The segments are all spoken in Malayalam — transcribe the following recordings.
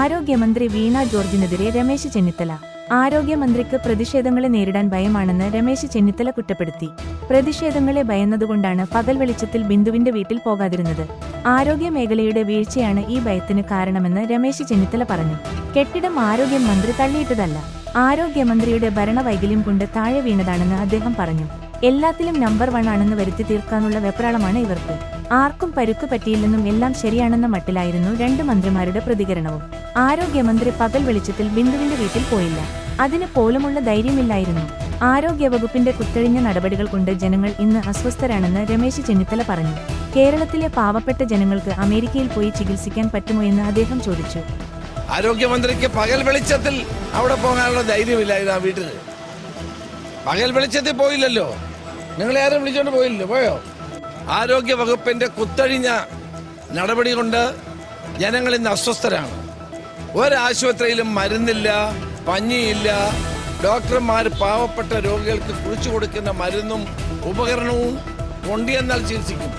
ആരോഗ്യമന്ത്രി വീണ ജോർജിനെതിരെ രമേശ് ചെന്നിത്തല. ആരോഗ്യമന്ത്രിക്ക് പ്രതിഷേധങ്ങളെ നേരിടാൻ ഭയമാണെന്ന് രമേശ് ചെന്നിത്തല കുറ്റപ്പെടുത്തി. പ്രതിഷേധങ്ങളെ ഭയന്നതുകൊണ്ടാണ് പകൽ വെളിച്ചത്തിൽ ബിന്ദുവിന്റെ വീട്ടിൽ പോകാതിരുന്നത്. ആരോഗ്യ മേഖലയുടെ വീഴ്ചയാണ് ഈ ഭയത്തിന് കാരണമെന്ന് രമേശ് ചെന്നിത്തല പറഞ്ഞു. കെട്ടിടം ആരോഗ്യം മന്ത്രി തള്ളിയിട്ടതല്ല. ആരോഗ്യമന്ത്രിയുടെ ഭരണവൈകല്യം കൊണ്ട് താഴെ വീണതാണെന്ന് അദ്ദേഹം പറഞ്ഞു. എല്ലാത്തിലും നമ്പർ വൺ ആണെന്ന് വരുത്തി തീർക്കാനുള്ള വെപ്രാളമാണ് ഇവർക്ക്. ആർക്കും പരുക്ക് പറ്റിയില്ലെന്നും എല്ലാം ശരിയാണെന്ന മട്ടിലായിരുന്നു രണ്ട് മന്ത്രിമാരുടെ പ്രതികരണവും. ആരോഗ്യമന്ത്രി പകൽ വെളിച്ചത്തിൽ ബിന്ദുവിന്റെ വീട്ടിൽ പോയില്ല. അതിന് പോലുമുള്ള ധൈര്യമില്ലായിരുന്നു. ആരോഗ്യവകുപ്പിന്റെ കുത്തഴിഞ്ഞ നടപടികൾ കൊണ്ട് ജനങ്ങൾ ഇന്ന് അസ്വസ്ഥരാണെന്ന് രമേശ് ചെന്നിത്തല പറഞ്ഞു. കേരളത്തിലെ പാവപ്പെട്ട ജനങ്ങൾക്ക് അമേരിക്കയിൽ പോയി ചികിത്സിക്കാൻ പറ്റുമോ എന്ന് അദ്ദേഹം ചോദിച്ചു. ആരോഗ്യമന്ത്രിക്ക് പകൽ വെളിച്ചത്തിൽ അവിടെ പോകാനുള്ള ധൈര്യമില്ലായിരുന്നു ആ വീട്ടിൽ. പകൽ വെളിച്ചത്തിൽ പോയില്ലല്ലോ. നിങ്ങളെ ആരും വിളിച്ചോണ്ട് പോയില്ലോ പോയോ? ആരോഗ്യ വകുപ്പിന്റെ കുത്തഴിഞ്ഞ നടപടി കൊണ്ട് ജനങ്ങൾ ഇന്ന് അസ്വസ്ഥരാണ്. ഒരാശുപത്രിയിലും മരുന്നില്ല പഞ്ഞിയില്ല. ഡോക്ടർമാർ പാവപ്പെട്ട രോഗികൾക്ക് കുറിച്ചു കൊടുക്കുന്ന മരുന്നും ഉപകരണവും കൊണ്ടിയെന്നാൽ ചികിത്സിക്കും.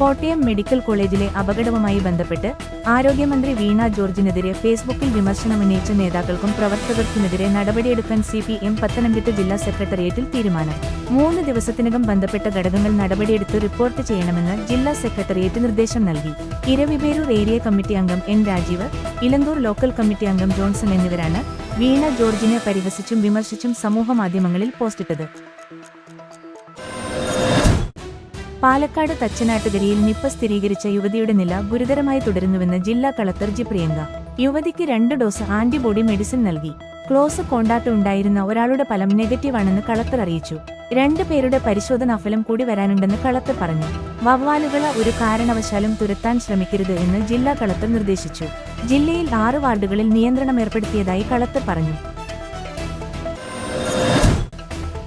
കോട്ടയം മെഡിക്കൽ കോളേജിലെ അപകടവുമായി ബന്ധപ്പെട്ട് ആരോഗ്യമന്ത്രി വീണ ജോർജിനെതിരെ ഫേസ്ബുക്കിൽ വിമർശനമുന്നയിച്ച നേതാക്കൾക്കും പ്രവർത്തകർക്കുമെതിരെ നടപടിയെടുക്കാൻ സി പി എം പത്തനംതിട്ട ജില്ലാ സെക്രട്ടേറിയറ്റിൽ തീരുമാനം. മൂന്ന് ദിവസത്തിനകം ബന്ധപ്പെട്ട ഘടകങ്ങൾ നടപടിയെടുത്ത് റിപ്പോർട്ട് ചെയ്യണമെന്ന് ജില്ലാ സെക്രട്ടേറിയറ്റ് നിർദ്ദേശം നൽകി. ഇരവിപേരൂർ ഏരിയ കമ്മിറ്റി അംഗം N Rajeev Elanthoor local committee അംഗം ജോൺസൺ എന്നിവരാണ് വീണ ജോർജിനെ പരിഹസിച്ചും വിമർശിച്ചും സമൂഹമാധ്യമങ്ങളിൽ പോസ്റ്റിട്ടത്. പാലക്കാട് തച്ചനാട്ടുകരിയിൽ നിപ്പ സ്ഥിരീകരിച്ച യുവതിയുടെ നില ഗുരുതരമായി തുടരുന്നുവെന്ന് ജില്ലാ കളക്ടർ ജി പ്രിയങ്ക. യുവതിക്ക് രണ്ട് ഡോസ് ആന്റിബോഡി മെഡിസിൻ നൽകി. ക്ലോസ് കോണ്ടാക്ട് ഉണ്ടായിരുന്ന ഒരാളുടെ ഫലം നെഗറ്റീവാണെന്ന് കളക്ടർ അറിയിച്ചു. രണ്ട് പേരുടെ പരിശോധനാ ഫലം കൂടി വരാനുണ്ടെന്ന് കളക്ടർ പറഞ്ഞു. വവ്വാലുകള ഒരു കാരണവശാലും തുരത്താൻ ശ്രമിക്കരുത് എന്ന് ജില്ലാ കളക്ടർ നിർദ്ദേശിച്ചു. ജില്ലയിൽ ആറ് വാർഡുകളിൽ നിയന്ത്രണം ഏർപ്പെടുത്തിയതായി കളക്ടർ പറഞ്ഞു.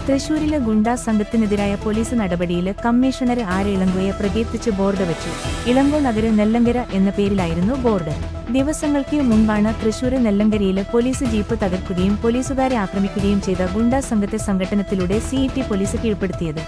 തൃശൂരിലെ ഗുണ്ടാ സംഘത്തിനെതിരായ പോലീസ് നടപടിയിൽ കമ്മീഷണർ ആര് ഇളങ്കോയെ പ്രകീർത്തിച്ച് ബോർഡ് വെച്ചു. ഇളങ്കോ നഗര നെല്ലങ്കര എന്ന പേരിലായിരുന്നു ബോർഡ്. ദിവസങ്ങൾക്ക് മുൻപാണ് തൃശൂർ നെല്ലങ്കരയിൽ പോലീസ് ജീപ്പ് തകർക്കുകയും പോലീസുകാരെ ആക്രമിക്കുകയും ചെയ്ത ഗുണ്ടാ സംഘത്തെ സംഘടനത്തിലൂടെ സിഇടി പോലീസ് കീഴ്പ്പെടുത്തിയത്.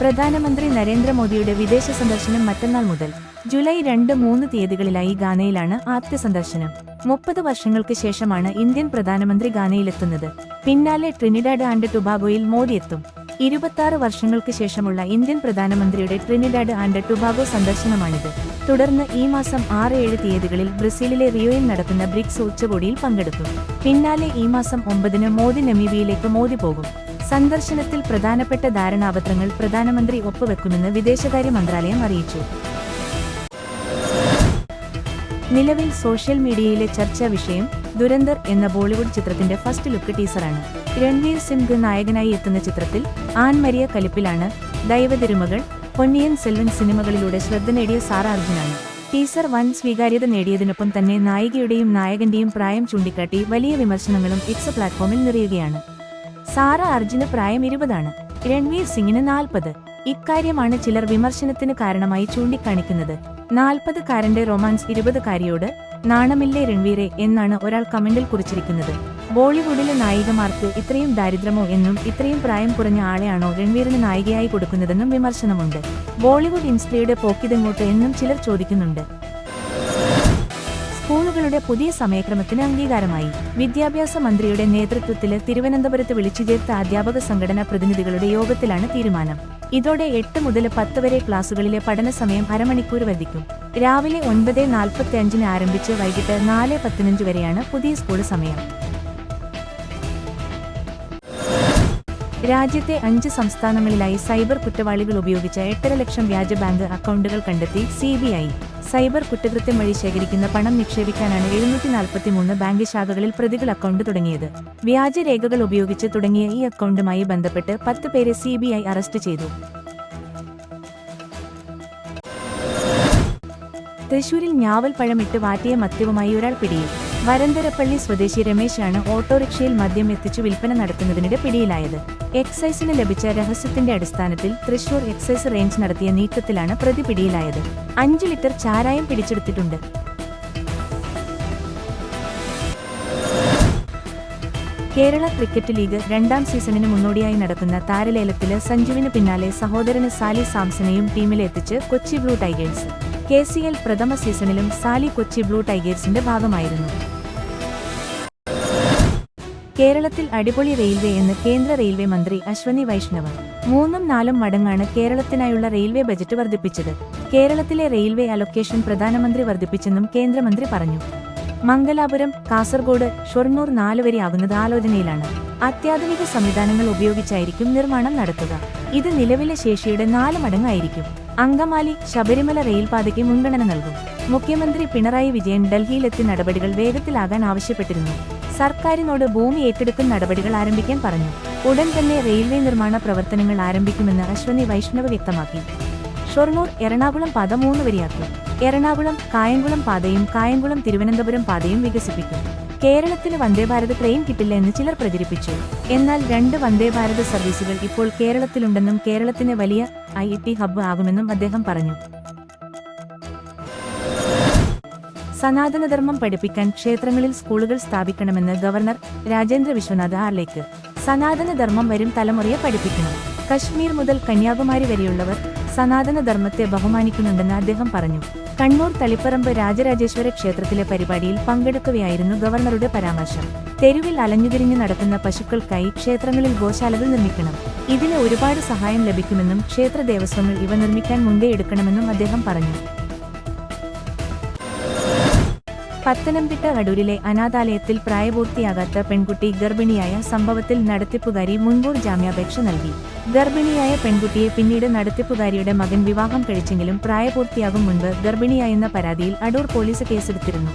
പ്രധാനമന്ത്രി നരേന്ദ്രമോദിയുടെ വിദേശ സന്ദർശനം മറ്റന്നാൾ മുതൽ ജൂലൈ രണ്ട് മൂന്ന് തീയതികളിലായി ഗാനയിലാണ് ആദ്യ സന്ദർശനം മുപ്പത് വർഷങ്ങൾക്ക് ശേഷമാണ് ഇന്ത്യൻ പ്രധാനമന്ത്രി ഗാനയിലെത്തുന്നത് പിന്നാലെ ട്രിനിഡാഡ് ആൻഡ് ടുബാഗോയിൽ മോദി എത്തും. ഇരുപത്തി വർഷങ്ങൾക്ക് ശേഷമുള്ള ഇന്ത്യൻ പ്രധാനമന്ത്രിയുടെ ട്രിനിഡാഡ് ആൻഡ് ടുബാഗോ സന്ദർശനമാണിത്. തുടർന്ന് ഈ മാസം ആറ് ഏഴ് തീയതികളിൽ ബ്രസീലിലെ റിയോയിൽ നടക്കുന്ന ബ്രിക്സ് ഉച്ചകോടിയിൽ പങ്കെടുക്കും. പിന്നാലെ ഈ മാസം ഒമ്പതിന് മോദി നമീബിയയിലേക്ക് മോദി പോകും. സന്ദർശനത്തിൽ പ്രധാനപ്പെട്ട ധാരണാപത്രങ്ങൾ പ്രധാനമന്ത്രി ഒപ്പുവെക്കുമെന്ന് വിദേശകാര്യ മന്ത്രാലയം അറിയിച്ചു. നിലവിൽ സോഷ്യൽ മീഡിയയിലെ ചർച്ചാ വിഷയം ദുരന്തർ എന്ന ബോളിവുഡ് ചിത്രത്തിന്റെ ഫസ്റ്റ് ലുക്ക് ടീസറാണ്. രൺവീർ സിംഗ് നായകനായി എത്തുന്ന ചിത്രത്തിൽ ആൻ മരിയ കലിപ്പിലാണ് ദൈവതിരുമകൾ പൊന്നിയൻ സെൽവൻ സിനിമകളിലൂടെ ശ്രദ്ധ നേടിയ സാറ അർജുനാണ്. ടീസർ വൻ സ്വീകാര്യത നേടിയതിനൊപ്പം തന്നെ നായികയുടെയും നായകന്റെയും പ്രായം ചൂണ്ടിക്കാട്ടി വലിയ വിമർശനങ്ങളും എക്സ് പ്ലാറ്റ്ഫോമിൽ നിറയുകയാണ്. സാറ അർജുന് പ്രായം ഇരുപതാണ്. രൺവീർ സിംഗിന് നാൽപ്പത്. ഇക്കാര്യമാണ് ചിലർ വിമർശനത്തിന് കാരണമായി ചൂണ്ടിക്കാണിക്കുന്നത്. നാൽപ്പതുകാരന്റെ റൊമാൻസ് ഇരുപതുകാരിയോട് നാണമില്ലേ രൺവീറെ എന്നാണ് ഒരാൾ കമന്റിൽ കുറിച്ചിരിക്കുന്നത്. ബോളിവുഡിലെ നായികമാർക്ക് ഇത്രയും ദാരിദ്ര്യമോ എന്നും ഇത്രയും പ്രായം കുറഞ്ഞ ആളെയാണോ രൺവീറിന് നായികയായി കൊടുക്കുന്നതെന്നും വിമർശനമുണ്ട്. ബോളിവുഡ് ഇൻസ്ട്രിയുടെ പോക്കിതെങ്ങോട്ട് എന്നും ചിലർ ചോദിക്കുന്നുണ്ട്. സ്കൂളുകളുടെ പുതിയ സമയക്രമത്തിന് അംഗീകാരമായി. വിദ്യാഭ്യാസ മന്ത്രിയുടെ നേതൃത്വത്തിൽ തിരുവനന്തപുരത്ത് വിളിച്ചു ചേർത്ത അധ്യാപക സംഘടനാ പ്രതിനിധികളുടെ യോഗത്തിലാണ് തീരുമാനം. ഇതോടെ എട്ട് മുതൽ പത്ത് വരെ ക്ലാസുകളിലെ പഠന സമയം അരമണിക്കൂർ വർദ്ധിക്കും. രാവിലെ ഒൻപത് നാൽപ്പത്തി അഞ്ചിന് ആരംഭിച്ച് വൈകിട്ട് നാല് പതിനഞ്ച് വരെയാണ് പുതിയ സ്കൂൾ സമയം. രാജ്യത്തെ അഞ്ച് സംസ്ഥാനങ്ങളിലായി സൈബർ കുറ്റവാളികൾ ഉപയോഗിച്ച എട്ടര ലക്ഷം വ്യാജ ബാങ്ക് അക്കൗണ്ടുകൾ കണ്ടെത്തി സി സൈബർ കുറ്റകൃത്യം വഴി ശേഖരിക്കുന്ന പണം നിക്ഷേപിക്കാനാണ് എഴുന്നൂറ്റി നാൽപ്പത്തിമൂന്ന് ബാങ്ക് ശാഖകളിൽ പ്രതികൾ അക്കൗണ്ട് തുടങ്ങിയത്. വ്യാജരേഖകൾ ഉപയോഗിച്ച് തുടങ്ങിയ ഈ അക്കൗണ്ടുമായി ബന്ധപ്പെട്ട് പത്ത് പേരെ സി അറസ്റ്റ് ചെയ്തു. തൃശൂരിൽ ഞാവൽ പഴമിട്ട് വാറ്റിയ മദ്യവുമായി ഒരാൾ പിടിയിൽ. വരന്തരപ്പള്ളി സ്വദേശി രമേശാണ് ഓട്ടോറിക്ഷയിൽ മദ്യം എത്തിച്ചു വിൽപ്പന നടത്തുന്നതിനിടെ പിടിയിലായത്. എക്സൈസിന് ലഭിച്ച രഹസ്യത്തിന്റെ അടിസ്ഥാനത്തിൽ തൃശൂർ എക്സൈസ് റേഞ്ച് നടത്തിയ നീക്കത്തിലാണ് പ്രതി പിടിയിലായത്. അഞ്ച് ലിറ്റർ ചാരായം പിടിച്ചെടുത്തിട്ടുണ്ട്. കേരള ക്രിക്കറ്റ് ലീഗ് രണ്ടാം സീസണിന് മുന്നോടിയായി നടക്കുന്ന താരലേലത്തിൽ സഞ്ജുവിന് പിന്നാലെ സഹോദരന് സാലി സാംസനെയും ടീമിലെത്തിച്ച് Kochi blue tigers. K C L പ്രഥമ സീസണിലും സാലി കൊച്ചി ബ്ലൂ ടൈഗേഴ്സിന്റെ ഭാഗമായിരുന്നു. കേരളത്തിൽ അടിപൊളി റെയിൽവേ എന്ന് കേന്ദ്ര റെയിൽവേ മന്ത്രി അശ്വനി വൈഷ്ണവ്. മൂന്നും നാലും മടങ്ങാണ് കേരളത്തിനായുള്ള റെയിൽവേ ബജറ്റ് വർദ്ധിപ്പിച്ചത്. കേരളത്തിലെ റെയിൽവേ അലൊക്കേഷൻ പ്രധാനമന്ത്രി വർദ്ധിപ്പിച്ചെന്നും കേന്ദ്രമന്ത്രി പറഞ്ഞു. മംഗലാപുരം കാസർഗോഡ് ഷൊർണൂർ നാല് വരെ ആകുന്നത് ആലോചനയിലാണ്. അത്യാധുനിക സംവിധാനങ്ങൾ ഉപയോഗിച്ചായിരിക്കും നിർമ്മാണം നടത്തുക. ഇത് നിലവിലെ ശേഷിയുടെ നാല് മടങ്ങായിരിക്കും. അങ്കമാലി ശബരിമല റെയിൽപാതയ്ക്ക് മുൻഗണന നൽകും. മുഖ്യമന്ത്രി പിണറായി വിജയൻ ഡൽഹിയിലെത്തി നടപടികൾ വേഗത്തിലാകാൻ ആവശ്യപ്പെട്ടിരുന്നു. സർക്കാരിനോട് ഭൂമി ഏറ്റെടുക്കുന്ന നടപടികൾ ആരംഭിക്കാൻ പറഞ്ഞു. ഉടൻ തന്നെ റെയിൽവേ നിർമ്മാണ പ്രവർത്തനങ്ങൾ ആരംഭിക്കുമെന്ന് അശ്വനി വൈഷ്ണവ് വ്യക്തമാക്കി. ഷൊർണൂർ എറണാകുളം പാത മൂന്ന് വരിയാക്കും. എറണാകുളം കായംകുളം പാതയും കായംകുളം തിരുവനന്തപുരം പാതയും വികസിപ്പിക്കും. കേരളത്തിന് വന്ദേഭാരത് ട്രെയിൻ കിട്ടില്ല എന്ന് ചിലർ പ്രചരിപ്പിച്ചു. എന്നാൽ രണ്ട് വന്ദേഭാരത് സർവീസുകൾ ഇപ്പോൾ കേരളത്തിലുണ്ടെന്നും കേരളത്തിന് വലിയ ഐ ടി ഹബ്ബ് ആകുമെന്നും അദ്ദേഹം പറഞ്ഞു. സനാതനധർമ്മം പഠിപ്പിക്കാൻ ക്ഷേത്രങ്ങളിൽ സ്കൂളുകൾ സ്ഥാപിക്കണമെന്ന് ഗവർണർ രാജേന്ദ്ര വിശ്വനാഥ് ആർലേക്ക് സനാതനധർമ്മം വരും തലമുറയെ പഠിപ്പിക്കണം. കശ്മീർ മുതൽ കന്യാകുമാരി വരെയുള്ളവർ സനാതനധർമ്മത്തെ ബഹുമാനിക്കുന്നുണ്ടെന്ന് അദ്ദേഹം പറഞ്ഞു. കണ്ണൂർ തളിപ്പറമ്പ് രാജരാജേശ്വര ക്ഷേത്രത്തിലെ പരിപാടിയിൽ പങ്കെടുക്കവെയായിരുന്നു ഗവർണറുടെ പരാമർശം. തെരുവിൽ അലഞ്ഞുതിരിഞ്ഞു നടക്കുന്ന പശുക്കൾക്കായി ക്ഷേത്രങ്ങളിൽ ഗോശാലകൾ നിർമ്മിക്കണം. ഇതിന് ഒരുപാട് സഹായം ലഭിക്കുമെന്നും ക്ഷേത്ര ദേവസ്വങ്ങൾ ഇവ നിർമ്മിക്കാൻ മുൻകൈ എടുക്കണമെന്നും അദ്ദേഹം പറഞ്ഞു. പത്തനംതിട്ട അടൂരിലെ അനാഥാലയത്തിൽ പ്രായപൂർത്തിയാകാത്ത പെൺകുട്ടി ഗർഭിണിയായ സംഭവത്തിൽ നടത്തിപ്പുകാരി മുൻകൂർ ജാമ്യാപേക്ഷ നൽകി. ഗർഭിണിയായ പെൺകുട്ടിയെ പിന്നീട് നടത്തിപ്പുകാരിയുടെ മകൻ വിവാഹം കഴിച്ചെങ്കിലും പ്രായപൂർത്തിയാകും മുൻപ് ഗർഭിണിയായെന്ന പരാതിയിൽ അടൂർ പോലീസ് കേസെടുത്തിരുന്നു.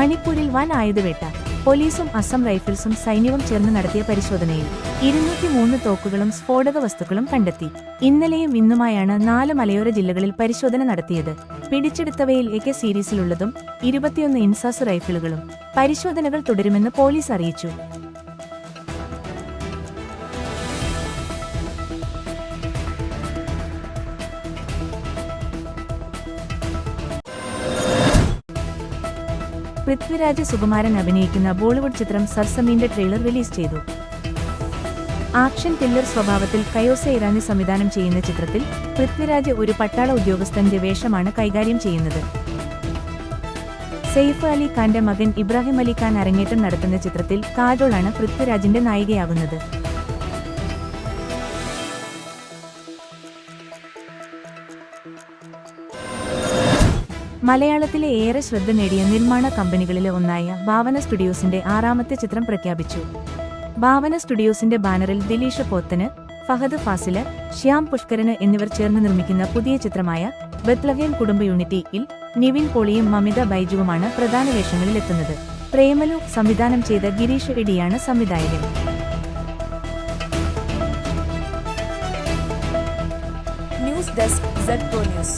മണിപ്പൂരിൽ വൻ ആയുധവേട്ട പോലീസും അസം റൈഫിൾസും സൈന്യവും ചേർന്ന് നടത്തിയ പരിശോധനയിൽ ഇരുന്നൂറ്റി മൂന്ന് തോക്കുകളും സ്ഫോടക വസ്തുക്കളും കണ്ടെത്തി. ഇന്നലെയും ഇന്നുമായാണ് നാല് മലയോര ജില്ലകളിൽ പരിശോധന നടത്തിയത്. പിടിച്ചെടുത്തവയിൽ എ സീരീസിലുള്ളതും ഇരുപത്തിയൊന്ന് ഇൻസാസ് റൈഫിളുകളും പരിശോധനകൾ തുടരുമെന്ന് പോലീസ് അറിയിച്ചു. പൃഥ്വിരാജ് സുകുമാരൻ അഭിനയിക്കുന്ന ബോളിവുഡ് ചിത്രം സർസമീന്റെ ട്രെയിലർ റിലീസ് ചെയ്തു. ആക്ഷൻ ടില്ലർ സ്വഭാവത്തിൽ കയോസ ഇറാനി സംവിധാനം ചെയ്യുന്ന ചിത്രത്തിൽ പൃഥ്വിരാജ് ഒരു പട്ടാള ഉദ്യോഗസ്ഥന്റെ വേഷമാണ് കൈകാര്യം ചെയ്യുന്നത്. സെയ്ഫ് അലി ഖാന്റെ മകൻ ഇബ്രാഹിം അലി ഖാൻ അരങ്ങേറ്റം നടത്തുന്ന ചിത്രത്തിൽ കാജോളാണ് പൃഥ്വിരാജിന്റെ നായികയാകുന്നത്. മലയാളത്തിലെ ഏറെ ശ്രദ്ധ നേടിയ നിർമ്മാണ കമ്പനികളിലെ ഒന്നായ ഭാവന സ്റ്റുഡിയോസിന്റെ ആറാമത്തെ ചിത്രം പ്രഖ്യാപിച്ചു. ഭാവന സ്റ്റുഡിയോസിന്റെ ബാനറിൽ ദിലീഷ പോത്തന് ഫഹദ് ഫാസിൽ ശ്യാം പുഷ്കരന് എന്നിവർ ചേർന്ന് നിർമ്മിക്കുന്ന പുതിയ ചിത്രമായ ബത്ലഹേം കുടുംബ യൂണിറ്റിയിൽ നിവിൻ പോളിയും മമിത ബൈജുവുമാണ് പ്രധാന വേഷങ്ങളിലെത്തുന്നത് പ്രേമലു സംവിധാനം ചെയ്ത ഗിരീഷ് ഇടിയാണ് സംവിധായകൻ. News desk news.